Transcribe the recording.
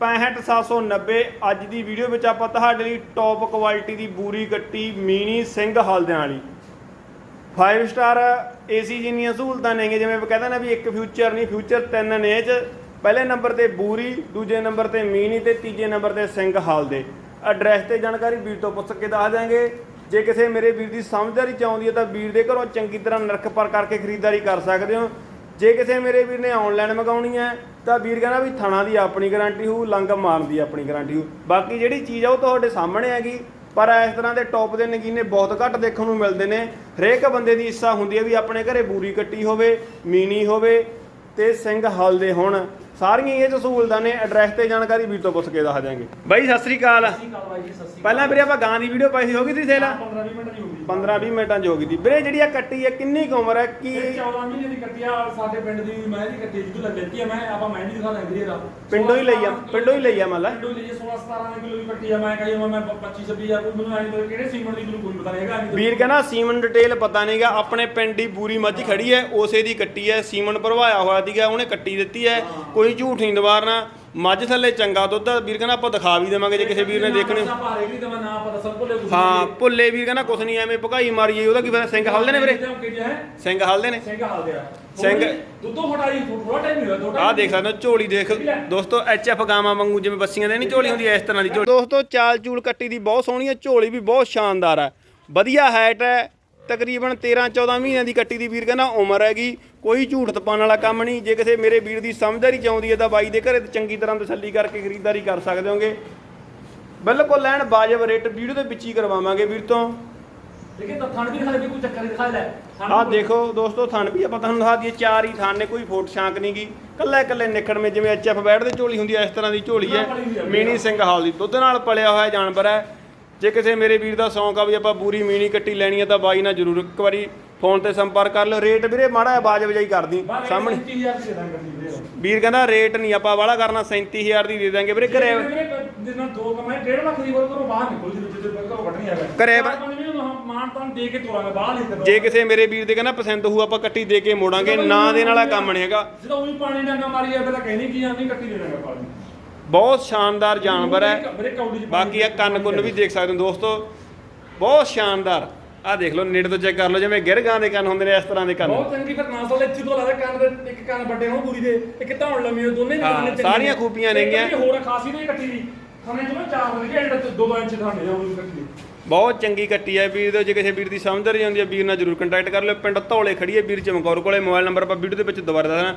65790 ਅੱਜ ਦੀ ਵੀਡੀਓ ਵਿੱਚ ਆਪਾਂ ਤੁਹਾਡੇ ਲਈ ਟੌਪ ਕੁਆਲਿਟੀ ਦੀ ਬੂਰੀ ਗੱਟੀ ਮੀਨੀ ਸਿੰਘ ਹਲਦਿਆਂ ਵਾਲੀ। 5 ਸਟਾਰ ਏਸੀ ਜਿੰਨੀਆਂ ਸਹੂਲਤਾਂ ਨੇਗੇ ਜਿਵੇਂ ਆਪਾਂ ਕਹਿੰਦੇ ਨੇ ਵੀ ਇੱਕ ਫਿਊਚਰ ਨਹੀਂ ਫਿਊਚਰ ਤਿੰਨ ਨੇ 'ਚ। ਪਹਿਲੇ ਨੰਬਰ ਤੇ ਬੂਰੀ, ਦੂਜੇ ਨੰਬਰ ਤੇ ਮੀਨੀ ਤੇ ਤੀਜੇ ਨੰਬਰ ਤੇ ਸਿੰਘ ਹਲਦੇ। ਐਡਰੈਸ ਤੇ ਜਾਣਕਾਰੀ ਵੀਰ ਤੋਂ ਪੁੱਛ ਕੇ ਦੱਸ ਦਿਆਂਗੇ। ਜੇ ਕਿਸੇ ਮੇਰੇ ਵੀਰ ਦੀ ਸਮਝਦਾਰੀ ਚਾਹੁੰਦੀ ਹੈ ਤਾਂ ਵੀਰ ਦੇ ਘਰੋਂ ਚੰਗੀ ਤਰ੍ਹਾਂ ਨਰਖ ਪਰ ਕਰਕੇ ਖਰੀਦਦਾਰੀ ਕਰ ਸਕਦੇ ਹੋ। ਜੇ ਕਿਸੇ ਮੇਰੇ ਵੀਰ ਨੇ ਆਨਲਾਈਨ ਮੰਗਾਉਣੀ ਹੈ ਤਾਂ ਵੀਰ ਕਹਿੰਦਾ ਵੀ ਥਣਾ ਦੀ ਆਪਣੀ ਗਾਰੰਟੀ ਹੋਊ ਲੰਗ ਮਾਰਨ ਦੀ ਆਪਣੀ ਗਾਰੰਟੀ ਹੋਊ। ਬਾਕੀ ਜਿਹੜੀ ਚੀਜ਼ ਆ ਉਹ ਤੁਹਾਡੇ ਸਾਹਮਣੇ ਹੈਗੀ। ਪਰ ਇਸ ਤਰ੍ਹਾਂ ਦੇ ਟੌਪ ਦੇ ਨਗੀਨੇ ਬਹੁਤ ਘੱਟ ਦੇਖਣ ਨੂੰ ਮਿਲਦੇ ਨੇ। ਹਰੇਕ ਬੰਦੇ ਦੀ ਇੱਛਾ ਹੁੰਦੀ ਹੈ ਵੀ ਆਪਣੇ ਘਰੇ ਬੂਰੀ ਕੱਟੀ ਹੋਵੇ ਮੀਨੀ ਹੋਵੇ ਤੇ ਸਿੰਘ ਹਲ ਦੇ ਹੋਣ। ਸਾਰੀਆਂ ਇਹ 'ਚ ਸਹੂਲਤਾਂ ਨੇ ਐਡਰੈਸ ਤੇ ਜਾਣਕਾਰੀ ਵੀਰ ਤੋਂ ਪੁੱਛ ਕੇ ਦੱਸ ਦਿਆਂਗੇ। ਬਾਈ ਸਤਿ ਸ੍ਰੀ ਅਕਾਲ। ਜੀ ਪਹਿਲਾਂ ਵੀਰੇ ਆਪਾਂ ਗਾਂ ਦੀ ਵੀਡੀਓ ਪਾਈ ਸੀ ਹੋ ਗਈ ਸੀ ਸੇਲ 15 20 ਮਿੰਟ ਦੀ ਹੋ ਗਈ 15 20 ਮਿੰਟਾਂ 'ਚ ਹੋ ਗਈ ਸੀ। ਵੀਰੇ ਜਿਹੜੀ ਆ ਕੱਟੀ ਹੈ ਕਿੰਨੀ ਕੁ ਉਮਰ ਹੈ? ਕੀ ਇਹ 14 ਮਹੀਨੇ ਦੀ ਕੱਟੀ ਆ ਸਾਡੇ ਪਿੰਡ ਦੀ ਮੈਂ ਦੀ ਕੱਟੀ ਜਿੱਦੋਂ ਲੈਤੀ ਆ ਮੈਂ ਆਪਾਂ ਮੈਂ ਨਹੀਂ ਦਿਖਾ ਦਿੰਦੀ ਇਹਦਾ। ਪਿੰਡੋਂ ਹੀ ਲਈ ਆ ਪਿੰਡੋਂ ਹੀ ਲਈ ਆ ਮੰਨ ਲਾ ਪਿੰਡੋਂ ਲਈ ਆ, 16 17 ਕਿਲੋ ਦੀ ਕੱਟੀ ਆ ਮੈਂ ਕਹੀ ਮੈਂ 25 26 ਹਜ਼ਾਰ ਕੋਈ ਮੈਨੂੰ ਆਈ ਕਿਹੜੇ ਸੀਮਨ ਦੀ ਮੈਨੂੰ ਕੋਈ ਪਤਾ ਨਹੀਂ ਹੈਗਾ ਵੀਰ ਕਹਿੰਦਾ ਸੀਮਨ ਡਿਟੇਲ ਪਤਾ ਨਹੀਂਗਾ ਆਪਣੇ ਪਿੰਡ ਦੀ ਬੂਰੀ ਮੱਝ ਖੜੀ ਹੈ ਉਸੇ ਦੀ ਕੱਟੀ ਹੈ ਸੀਮਨ ਭਰਵਾਇਆ ਹੋਇਆ ਸੀਗਾ ਉਹਨੇ ਕੱਟੀ ਦਿੱਤੀ ਹੈ ਕੋਈ ਝੂਠ ਨਹੀਂ ਦਵਾਰਨਾ ਮੱਝ ਥੱਲੇ ਚੰਗਾ ਦੁੱਧ ਆ। ਵੀਰ ਕਹਿੰਦਾ ਆਪਾਂ ਦਿਖਾ ਵੀ ਦੇਵਾਂਗੇ ਜੇ ਕਿਸੇ ਵੀਰ ਨੇ ਦੇਖਣੀ। ਦੀ ਨਾ ਪਤਾ ਸਭ ਹਾਂ ਭੁੱਲੇ ਵੀਰ ਕਹਿੰਦਾ ਕੁਛ ਨਹੀਂ ਐਵੇਂ ਭਗਾਈ ਮਾਰੀਏ ਉਹਦਾ ਕੀ ਫਾਇਦਾ? ਸਿੰਘ ਹਲਦੇ ਨੇ ਵੀਰੇ? ਸਿੰਘ ਹਲਦੇ ਨੇ? ਸਿੰਘ ਹਾਲ ਦੇ ਆ ਸਿੰਘ- ਦੁੱਧੋਂ ਫਟਾਈ ਥੋੜਾ ਟਾਈਮ ਹੋਇਆ ਥੋੜਾ ਆਹ ਦੇਖ ਸਕਦੇ ਹੋ ਝੋਲੀ ਦੇਖ। ਦੋਸਤੋ ਐਫ ਗਾਵਾਂ ਵਾਂਗੂ ਜਿਵੇਂ ਬੱਸੀਆਂ ਦੇ ਨਹੀਂ ਝੋਲੀ ਹੁੰਦੀ ਇਸ ਤਰ੍ਹਾਂ ਦੀ ਝੋਲੀ। ਦੋਸਤੋ ਚਾਲ ਚੂਲ ਕੱਟੀ ਦੀ ਬਹੁਤ ਸੋਹਣੀ ਹੈ ਝੋਲੀ ਵੀ ਬਹੁਤ ਸ਼ਾਨਦਾਰ ਹੈ। ਵਧੀਆ ਹਾਈਟ ਹੈ ਤਕਰੀਬਨ 13 14 ਮਹੀਨਿਆਂ ਦੀ ਕੱਟੀ ਦੀ ਵੀਰ ਕਹਿੰਦਾ ਉਮਰ ਹੈਗੀ ਕੋਈ ਝੂਠ ਤਪਾਉਣ ਵਾਲਾ ਕੰਮ ਨਹੀਂ ਜੇ ਕਿਸੇ ਮੇਰੇ ਵੀਰ ਦੀ ਸਮਝਦਾਰੀ ਚਾਹੁੰਦੀ ਹੈ ਤਾਂ ਬਾਈ ਦੇ ਘਰੇ ਚੰਗੀ ਤਰ੍ਹਾਂ ਤਸੱਲੀ ਕਰਕੇ ਖਰੀਦਦਾਰੀ ਕਰ ਸਕਦੇ ਹੋਗੇ। ਬਿਲਕੁਲ ਲੈਣ ਵਾਜਬ ਰੇਟ ਵੀਡੀਓ ਦੇ ਵਿੱਚ ਹੀ ਕਰਵਾਵਾਂਗੇ ਵੀਰ ਤੋਂ। ਲੇਕਿਨ ਤਾਂ ਥਣ ਵੀ ਦਿਖਾ ਦੇ ਕੋਈ ਚੱਕਰ ਦਿਖਾ ਲੈ ਵੀ- ਦੇਖੋ ਦੋਸਤੋ ਥਣ ਵੀ ਆਪਾਂ ਤੁਹਾਨੂੰ ਦਿਖਾ ਦਈਏ ਚਾਰ ਹੀ ਥਣ ਨੇ ਕੋਈ ਫੋਟ ਛਾਂਕ ਨਹੀਂ ਗੀ। ਕੱਲੇ ਕੱਲੇ ਨਿਖੜਵੇਂ ਜਿਵੇਂ ਐਚਐਫ ਬੈਡ ਦੇ ਝੋਲੀ ਹੁੰਦੀ ਹੈ ਇਸ ਤਰ੍ਹਾਂ ਦੀ ਝੋਲੀ ਹੈ। ਮੀਨੀ ਸਿੰਘ ਹਾਲ ਦੀ ਦੁੱਧ ਨਾਲ ਪਲਿਆ ਹੋਇਆ ਜਾਨਵਰ ਹੈ। ਜੇ ਕਿਸੇ ਮੇਰੇ ਵੀਰ ਦਾ ਸ਼ੌਂਕ ਆ ਵੀ ਆਪਾਂ ਪੂਰੀ ਮੀਨੀ ਕੱਟੀ ਲੈਣੀ ਹੈ ਤਾਂ ਬਾਈ ਨਾਲ ਜ਼ਰੂਰ ਇੱਕ ਵਾਰੀ ਫੋਨ ਤੇ ਸੰਪਰਕ ਕਰ ਲਿਓ। ਰੇਟ ਵੀਰੇ ਮਾੜਾ ਬਾਜ ਵਜਾਈ ਕਰਦੀ ਸਾਹਮਣੇ। 30000 ਦੀ ਦਾਂਗੇ ਵੀਰੇ। ਵੀਰ ਕਹਿੰਦਾ ਰੇਟ ਨਹੀਂ ਆਪਾਂ ਵਾਲਾ ਕਰਨਾ 37000 ਦੀ ਦੇ ਦਾਂਗੇ ਵੀਰੇ ਘਰੇ ਜਿੰਨਾ ਦੋ ਕਮਾਈ 1.5 ਲੱਖ ਦੀ ਹੋਰ ਕਰੋ ਬਾਹਰ ਨਿਕਲ ਜੀ ਜਿੱਦੇ ਘਰੋਂ ਕੱਢਣੀ ਹੈਗਾ। ਘਰੇ ਚਾਰ ਪੰਜ ਮਹੀਨੇ ਨੂੰ ਮਾਨ ਤਾਂ ਦੇ ਕੇ ਤੋਰਾਂਗੇ ਬਾਹਰ ਨਹੀਂ ਕਰੋ ਜੇ ਕਿਸੇ ਮੇਰੇ ਵੀਰ ਦੇ ਕਹਿੰਦਾ ਪਸੰਦ ਹੋਊ ਆਪਾਂ ਕੱਟੀ ਦੇ ਕੇ ਮੋੜਾਂਗੇ ਨਾ ਦੇਣ ਵਾਲਾ ਕੰਮ ਨਹੀਂ ਹੈਗਾ। ਜਦੋਂ ਉਹੀ ਪਾਣੀ ਡਾਂਗਾ ਮਾਰੀ ਜਾਵੇ ਤਾਂ ਕਹਿੰਦੀ ਕੀ ਆਂਦੀ ਕੱਟੀ ਦੇ ਦਾਂਗੇ ਪਾਣੀ ਬਹੁਤ ਸ਼ਾਨਦਾਰ ਜਾਨਵਰ ਹੈ। ਬਾਕੀ ਆ ਕੰਨ ਕੁੰਨ ਵੀ ਦੇਖ ਸਕਦੇ ਹੋ ਦੋਸਤੋ। ਬਹੁਤ ਸ਼ਾਨਦਾਰ। ਆ ਦੇਖ ਲਓ ਨੇੜੇ ਤੋਂ ਚੈੱਕ ਕਰ ਲਓ ਜਿਵੇਂ ਗਿਰਗਾਂ ਦੇ ਕੰਨ ਹੁੰਦੇ ਨੇ ਇਸ ਤਰ੍ਹਾਂ ਦੇ ਕੰਨ। ਬਹੁਤ ਚੰਗੀ ਫਿਰ ਨਾਸਲ ਇੱਥੇ ਤੋਂ ਲੱਗਦਾ ਕੰਨ ਦੇ ਇੱਕ ਕੰਨ ਵੱਡੇ ਹੋਣ ਪੂਰੀ ਦੇ ਇੱਕ ਧੌਣ ਲੰਮੀ ਹੋ ਦੋਨੇ ਕੰਨ ਚੰਗੇ ਸਾਰੀਆਂ ਨੇ। ਖੂਬੀਆਂ ਨੇਗੀਆਂ। ਹੋਰ ਖਾਸੀ ਨਹੀਂ ਕੱਟੀ ਦੀ ਖਾਣੇ ਚ ਨਾ ਚਾਰ ਵਜੇ ਐਂਡ ਤੇ 2 ਇੰਚ ਖਾਣੇ ਆ ਉਹ ਕੱਟੀ ਦੀ ਬਹੁਤ ਚੰਗੀ ਕੱਟੀ ਹੈ ਵੀਰ ਦੇ ਜੇ ਕਿਸੇ ਵੀਰ ਦੀ ਸਮਝ ਰਹੀ ਹੁੰਦੀ ਹੈ ਵੀਰ ਨਾਲ ਜਰੂਰ ਕੰਟੈਕਟ ਕਰ ਲਿਓ। ਪਿੰਡ ਧੌਲੇ ਖੜੀ ਹੈ ਵੀਰ ਚਮਕੌਰ ਕੋਲੇ। ਮੋਬਾਈਲ ਨੰਬਰ ਆਪਾਂ ਵੀਡੀਓ ਦੇ ਵਿੱਚ ਦੁਬਾਰਾ ਦੱਸਣਾ